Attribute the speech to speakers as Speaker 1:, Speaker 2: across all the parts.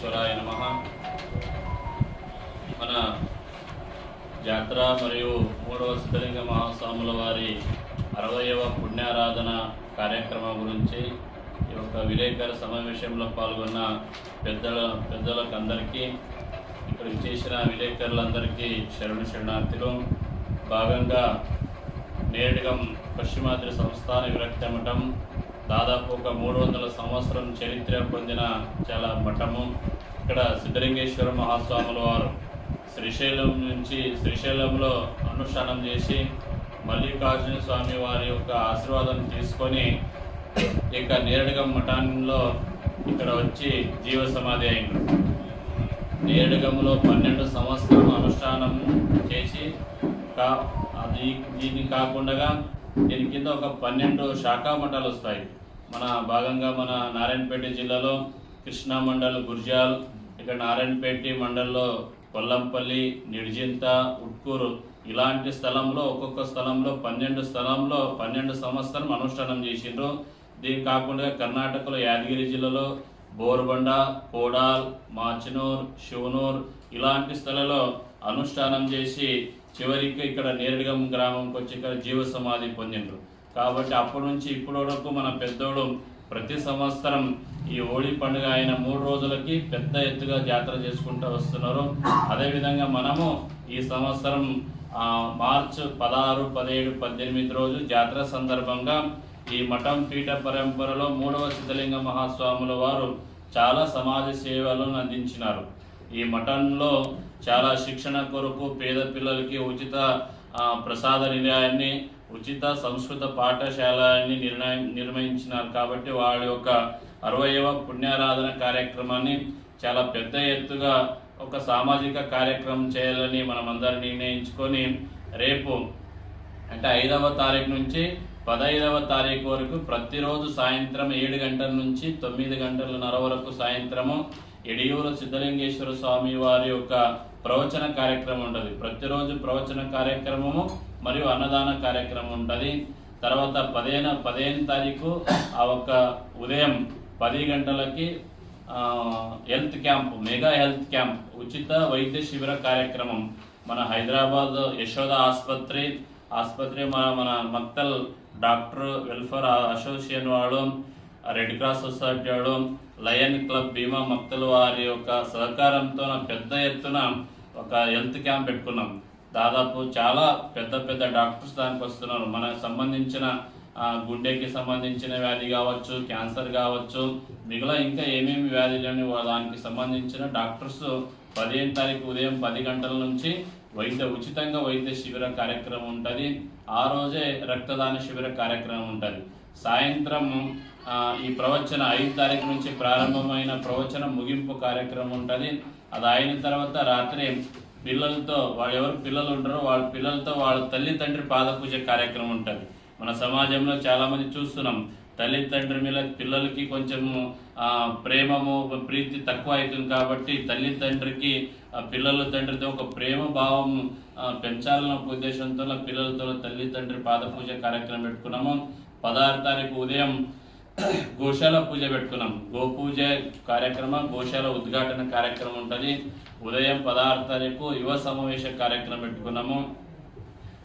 Speaker 1: సిద్ధలింగేశ్వరాయ నమ. మన జాతర మరియు మూడవ సిద్ధలింగ మహాస్వాముల వారి అరవయవ పుణ్యారాధన కార్యక్రమం గురించి ఈ యొక్క విలేకరుల సమావేశంలో పాల్గొన్న పెద్దల పెద్దలకు అందరికీ ఇక్కడ చేసిన విలేకరులందరికీ శరణు శరణార్థులు. భాగంగా నేడుగం పశ్చిమాద్రి సంస్థాన విరక్త మఠం దాదాపు ఒక మూడు వందల సంవత్సరం చరిత్ర పొందిన చాలా మఠము. ఇక్కడ సిద్ధలింగేశ్వర మహాస్వాముల వారు శ్రీశైలం నుంచి శ్రీశైలంలో అనుష్ఠానం చేసి మల్లికార్జున స్వామి వారి యొక్క ఆశీర్వాదం తీసుకొని ఇక నేరుడుగా మఠంలో ఇక్కడ వచ్చి జీవ సమాధి అయింది. నేరుగములో పన్నెండు సంవత్సరం అనుష్ఠానం చేసి కా అది దీన్ని కాకుండా దీని కింద ఒక పన్నెండు శాఖా మఠాలు వస్తాయి. మన భాగంగా మన నారాయణపేట జిల్లాలో కృష్ణా మండల్ గుర్జాల్ ఇక్కడ నారాయణపేట మండల్లో కొల్లంపల్లి నిడిజింత ఉట్కూరు ఇలాంటి స్థలంలో ఒక్కొక్క స్థలంలో పన్నెండు స్థలంలో పన్నెండు సంవత్సరం అనుష్ఠానం చేసిండ్రు. దీని కాకుండా కర్ణాటకలో యాదగిరి జిల్లాలో బోర్బండ కోడాల్ మాచినూర్ శివనూర్ ఇలాంటి స్థలలో అనుష్ఠానం చేసి చివరికి ఇక్కడ నేరుగం గ్రామంకి వచ్చి ఇక్కడ జీవ సమాధి పొందిండ్రు. కాబట్టి అప్పటి నుంచి ఇప్పటి వరకు మన పెద్దోడు ప్రతి సంవత్సరం ఈ హోళీ పండుగ అయిన మూడు రోజులకి పెద్ద ఎత్తుగా జాతర చేసుకుంటూ వస్తున్నారు. అదేవిధంగా మనము ఈ సంవత్సరం మార్చ్ పదహారు పదిహేడు పద్దెనిమిది రోజు జాతర సందర్భంగా ఈ మఠం పీఠ పరంపరలో మూడవ సిద్ధలింగ మహాస్వాముల వారు చాలా సమాజ సేవలను అందించినారు. ఈ మఠంలో చాలా శిక్షణ కొరకు పేద పిల్లలకి ఉచిత ప్రసాద నిలయాన్ని ఉచిత సంస్కృత పాఠశాలని నిర్ణయం నిర్వహించినారు కాబట్టి వాళ్ళ యొక్క అరవయవ పుణ్యారాధన కార్యక్రమాన్ని చాలా పెద్ద ఎత్తుగా ఒక సామాజిక కార్యక్రమం చేయాలని మనం నిర్ణయించుకొని రేపు అంటే ఐదవ తారీఖు నుంచి పదహైదవ తారీఖు వరకు ప్రతిరోజు సాయంత్రం ఏడు గంటల నుంచి తొమ్మిది గంటలన్నర వరకు సాయంత్రము ఎడియూరు సిద్ధలింగేశ్వర స్వామి వారి యొక్క ప్రవచన కార్యక్రమం ఉంటుంది. ప్రతిరోజు ప్రవచన కార్యక్రమము మరియు అన్నదాన కార్యక్రమం ఉంటుంది. తర్వాత పదిహేను పదిహేను తారీఖు ఆ ఒక్క ఉదయం పది గంటలకి health camp mega health camp ఉచిత వైద్య శిబిర కార్యక్రమం. మన హైదరాబాద్ యశోద ఆసుపత్రి ఆసుపత్రి మన మన మక్తల్ డాక్టర్ వెల్ఫేర్ అసోసియేషన్ వాళ్ళు రెడ్ క్రాస్ సొసైటీ వాడు లయన్ క్లబ్ భీమా మక్తల్ వారి యొక్క సహకారంతో పెద్ద ఎత్తున ఒక హెల్త్ క్యాంప్ పెట్టుకున్నాం. దాదాపు చాలా పెద్ద పెద్ద డాక్టర్స్ దానికి వస్తున్నారు. మనకు సంబంధించిన గుండెకి సంబంధించిన వ్యాధి కావచ్చు క్యాన్సర్ కావచ్చు మిగతా ఇంకా ఏమేమి వ్యాధులని వా- దానికి సంబంధించిన డాక్టర్స్ పదిహేను తారీఖు ఉదయం పది గంటల నుంచి వైద్య ఉచితంగా వైద్య శిబిర కార్యక్రమం ఉంటుంది. ఆ రోజే రక్తదాన శిబిర కార్యక్రమం ఉంటుంది. సాయంత్రం ఈ ప్రవచన ఐదు తారీఖు నుంచి ప్రారంభమైన ప్రవచన ముగింపు కార్యక్రమం ఉంటుంది. అది అయిన తర్వాత రాత్రి పిల్లలతో వాళ్ళు ఎవరు పిల్లలు ఉంటారో వాళ్ళ పిల్లలతో వాళ్ళ తల్లి తండ్రి పాద పూజ కార్యక్రమం ఉంటుంది. మన సమాజంలో చాలామంది చూస్తున్నాం. తల్లి తండ్రి మీద పిల్లలకి కొంచెము ప్రేమము ప్రీతి తక్కువ అవుతుంది కాబట్టి తల్లి తండ్రికి పిల్లల తండ్రితో ఒక ప్రేమ భావం పెంచాలన్న ఉద్దేశంతో పిల్లలతో తల్లి తండ్రి పాద పూజ కార్యక్రమం పెట్టుకున్నాము. పదహారు తారీఖు ఉదయం గోశాల పూజ పెట్టుకున్నాం. గోపూజ కార్యక్రమం గోశాల ఉద్ఘాటన కార్యక్రమం ఉంటుంది. ఉదయం పదహారు తారీఖు యువ సమావేశ కార్యక్రమం పెట్టుకున్నాము.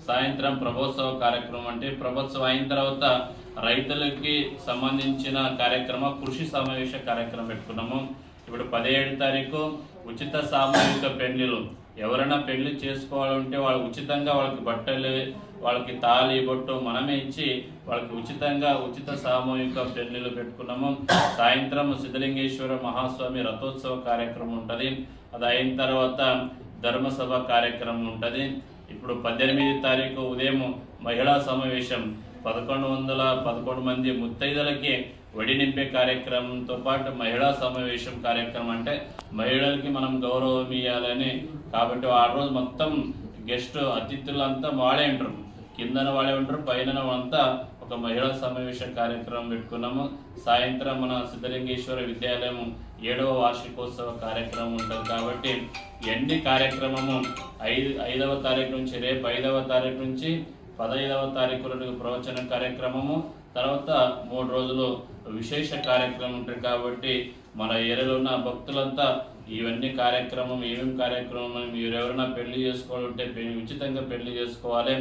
Speaker 1: సాయంత్రం ప్రభోత్సవ కార్యక్రమం అంటే ప్రభోత్సవం అయిన తర్వాత రైతులకి సంబంధించిన కార్యక్రమం కృషి సమావేశ కార్యక్రమం పెట్టుకున్నాము. ఇప్పుడు పదిహేడు తారీఖు ఉచిత సామూహిక పెళ్ళిలు ఎవరైనా పెళ్ళి చేసుకోవాలంటే వాళ్ళు ఉచితంగా వాళ్ళకి బట్టలు వాళ్ళకి తాళి బొట్టు మనమే ఇచ్చి వాళ్ళకి ఉచితంగా ఉచిత సామూహిక పెళ్ళిలు పెట్టుకున్నాము. సాయంత్రం సిద్ధలింగేశ్వర మహాస్వామి రథోత్సవ కార్యక్రమం ఉంటుంది. అది అయిన తర్వాత ధర్మసభ కార్యక్రమం ఉంటుంది. ఇప్పుడు పద్దెనిమిది తారీఖు ఉదయం మహిళా సమావేశం. పదకొండు వందల పదకొండు మంది ముత్తైదులకి వడి నింపే కార్యక్రమంతో పాటు మహిళా సమావేశం కార్యక్రమం అంటే మహిళలకి మనం గౌరవం ఇవ్వాలని కాబట్టి ఆ రోజు మొత్తం గెస్ట్ అతిథులంతా వాడే ఉంటారు. కిందన వాడే ఉంటారు పైన అంతా ఒక మహిళా సమావేశ కార్యక్రమం పెట్టుకున్నాము. సాయంత్రం మన సిద్ధలింగేశ్వర విద్యాలయం ఏడవ వార్షికోత్సవ కార్యక్రమం ఉంటుంది. కాబట్టి ఎన్ని కార్యక్రమము? ఐదు ఐదవ తారీఖు నుంచి రేపు ఐదవ తారీఖు నుంచి పదహైదవ తారీఖు ప్రవచన కార్యక్రమము. తర్వాత మూడు రోజులు విశేష కార్యక్రమం ఉంటుంది కాబట్టి మన ఏరియాలో ఉన్న భక్తులంతా ఇవన్నీ కార్యక్రమం ఏమేమి కార్యక్రమం మీరు ఎవరైనా పెళ్ళి చేసుకోవాలంటే ఉచితంగా పెళ్ళి చేసుకోవాలి.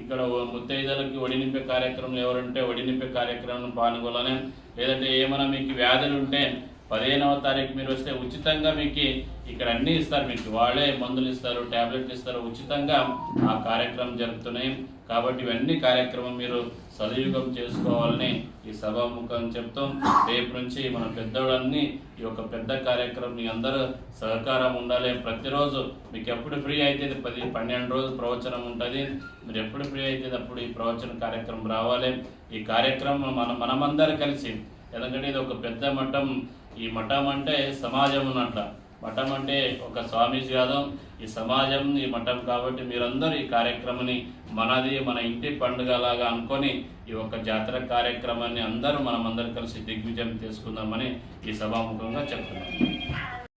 Speaker 1: ఇక్కడ ముత్తైదలకి ముత్తైదులకి ఒడినింపే కార్యక్రమం ఎవరుంటే ఒడినింపే కార్యక్రమం పాల్గొనాలి. లేదంటే ఏమైనా మీకు వ్యాధులు ఉంటే పదిహేనవ తారీఖు మీరు వస్తే ఉచితంగా మీకు ఇక్కడ అన్ని ఇస్తారు మీకు వాళ్ళే మందులు ఇస్తారు టాబ్లెట్లు ఇస్తారు. ఉచితంగా ఆ కార్యక్రమం జరుగుతున్నాయి కాబట్టి ఇవన్నీ కార్యక్రమం మీరు సదుయుగం చేసుకోవాలని ఈ సభాముఖం చెప్తాం. రేపు నుంచి మన పెద్దవాళ్ళన్నీ ఈ యొక్క పెద్ద కార్యక్రమం మీ అందరూ సహకారం ఉండాలి. ప్రతిరోజు మీకు ఎప్పుడు ఫ్రీ అయితే పది పన్నెండు రోజులు ప్రవచనం ఉంటుంది. మీరు ఎప్పుడు ఫ్రీ అయితే అప్పుడు ఈ ప్రవచన కార్యక్రమం రావాలి. ఈ కార్యక్రమం మన మనమందరం కలిసి ఎందుకంటే ఇది ఒక పెద్ద మఠం. ఈ మఠం అంటే సమాజం ఉన్నట్ల మఠం అంటే ఒక స్వామీజీ కాదు ఈ సమాజం ఈ మఠం కాబట్టి మీరందరూ ఈ కార్యక్రమాన్ని మనది మన ఇంటి పండుగ లాగా అనుకొని ఈ యొక్క జాతర కార్యక్రమాన్ని అందరూ మనం అందరం కలిసి దిగ్విజయం చేసుకుందామని ఈ సభాముఖంగా చెప్తున్నాం.